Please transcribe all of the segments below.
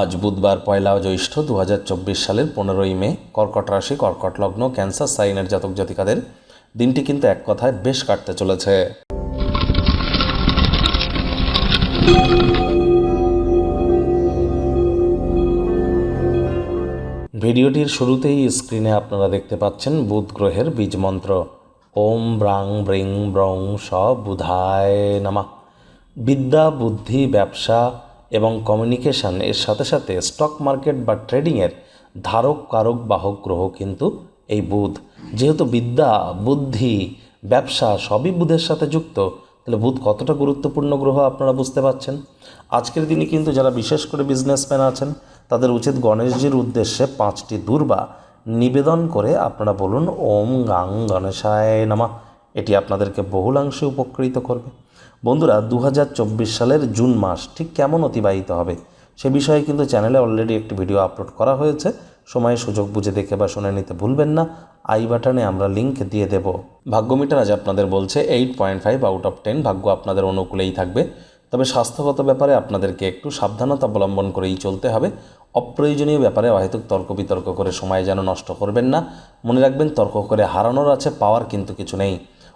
আজ বুধবার পয়লা জ্যৈষ্ঠ দু হাজার চব্বিশ সালের পনেরোই মে, কর্কট রাশি, কর্কট লগ্ন, ক্যান্সার, সাইনের জাতক জাতিকাদের দিনটি কিন্তু এক কথায় বেশ কাটতে চলেছে। ভিডিওটির শুরুতেই স্ক্রিনে আপনারা দেখতে পাচ্ছেন বুধ গ্রহের বীজ মন্ত্র। ওম ব্রাং ব্রিং ব্রং স বুধায় নামা। বিদ্যা, বুদ্ধি, ব্যবসা এবং কমিউনিকেশন এর সাথে সাথে স্টক মার্কেট বা ট্রেডিংয়ের ধারক, কারক, বাহক, গ্রহ কিন্তু এই বুধ। যেহেতু বিদ্যা, বুদ্ধি, ব্যবসা সবই বুধের সাথে যুক্ত, তাহলে বুধ কতটা গুরুত্বপূর্ণ গ্রহ আপনারা বুঝতে পারছেন? আজকের দিনে কিন্তু যারা বিশেষ করে বিজনেসম্যান আছেন, তাদের উচিত গণেশজির উদ্দেশ্যে পাঁচটি দুর্বা নিবেদন করে আপনারা বলুন, ওম গাং গণেশায় নামা। এটি আপনাদেরকে বহুলাংশে উপকৃত করবে। বন্ধুরা দু হাজার চব্বিশ সালের জুন মাস, ঠিক কেমন অতিবাহিত হবে? সে বিষয়ে কিন্তু চ্যানেলে অলরেডি একটি ভিডিও আপলোড করা হয়েছে। সময় সুযোগ বুঝে দেখে বা শুনে নিতে ভুলবেন না। আই বাটনে আমরা লিংক দিয়ে দেব। ভাগ্যমিটার আজ আপনাদের বলছে eight point five out of ten ভাগ্য আপনাদের অনুকূলেই থাকবে। তবে স্বাস্থ্যগত ব্যাপারে আপনাদেরকে একটু সাবধানতা অবলম্বন করেই চলতে হবে। অপ্রয়োজনীয় ব্যাপারে অহেতুক তর্ক বিতর্ক করে সময় যেন নষ্ট করবেন না। মনে রাখবেন, তর্ক করে হারানোর আছে, পাওয়ার কিন্তু কিছু নেই।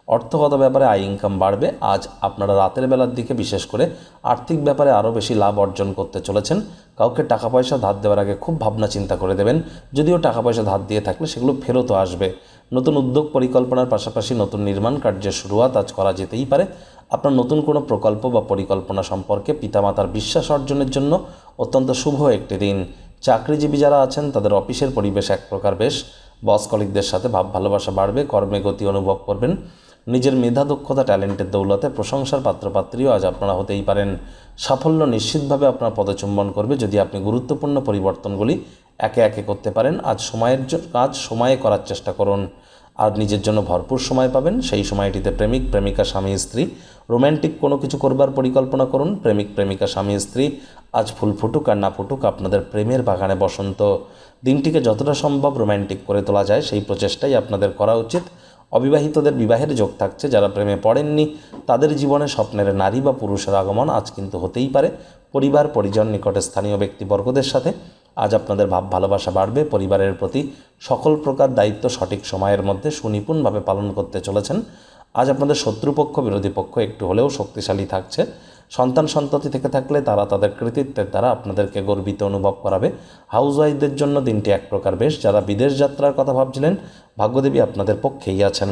অর্থগত ব্যাপারে আয় ইনকাম বাড়বে। আজ আপনারা রাতের বেলার দিকে বিশেষ করে আর্থিক ব্যাপারে আরও বেশি লাভ অর্জন করতে চলেছেন। কাউকে টাকা পয়সা ধার দেওয়ার আগে খুব ভাবনা চিন্তা করে দেবেন। যদিও টাকা পয়সা ধার দিয়ে থাকলে সেগুলো ফেরতও আসবে। নতুন উদ্যোগ পরিকল্পনার পাশাপাশি নতুন নির্মাণ কার্যের শুরুয়াত আজ করা যেতেই পারে। আপনার নতুন কোনো প্রকল্প বা পরিকল্পনা সম্পর্কে পিতামাতার বিশ্বাস অর্জনের জন্য অত্যন্ত শুভ একটি দিন। চাকরিজীবী যারা আছেন, তাদের অফিসের পরিবেশ এক প্রকার বেশ। বস কলিকদের সাথে ভাব ভালোবাসা বাড়বে, কর্মে গতি অনুভব করবেন। নিজের মেধা দক্ষতা, ট্যালেন্টের দৌলতে প্রশংসার পাত্রপাত্রীও আজ আপনারা হতেই পারেন। সাফল্য নিশ্চিতভাবে আপনার পদচুম্বন করবে যদি আপনি গুরুত্বপূর্ণ পরিবর্তনগুলি একে একে করতে পারেন। আজ সময়ের কাজ সময়ে করার চেষ্টা করুন। আর নিজের জন্য ভরপুর সময় পাবেন। সেই সময়টিতে প্রেমিক, প্রেমিকা, স্বামী, স্ত্রী রোম্যান্টিক কোনো কিছু করবার পরিকল্পনা করুন। প্রেমিক, প্রেমিকা, স্বামী, স্ত্রী, আজ ফুল ফুটুক আর না ফুটুক আপনাদের প্রেমের বাগানে বসন্ত। দিনটিকে যতটা সম্ভব রোম্যান্টিক করে তোলা যায়, সেই প্রচেষ্টাই আপনাদের করা উচিত। অবিবাহিতদের বিবাহের যোগ থাকছে, যারা প্রেমে পড়েননি, তাদের জীবনে স্বপ্নের নারী বা পুরুষের আগমন আজ কিন্তু হতেই পারে। পরিবার, পরিজন, নিকটে স্থানীয় ব্যক্তিবর্গদের সাথে আজ আপনাদের ভাব, ভালোবাসা বাড়বে। পরিবারের প্রতি সকল প্রকার দায়িত্ব সঠিক সময়ের মধ্যে সুনিপুণভাবে পালন করতে চলেছেন। আজ আপনাদের শত্রুপক্ষ, বিরোধী পক্ষ একটু হলেও শক্তিশালী থাকছে। সন্তান সন্ততি থেকে থাকলে তারা তাদের কৃতিত্বের দ্বারা আপনাদেরকে গর্বিত অনুভব করাবে। হাউসওয়াইফদের জন্য দিনটি এক প্রকার বেশ। যারা বিদেশ যাত্রার কথা ভাবছিলেন, ভাগ্যদেবী আপনাদের পক্ষেই আছেন।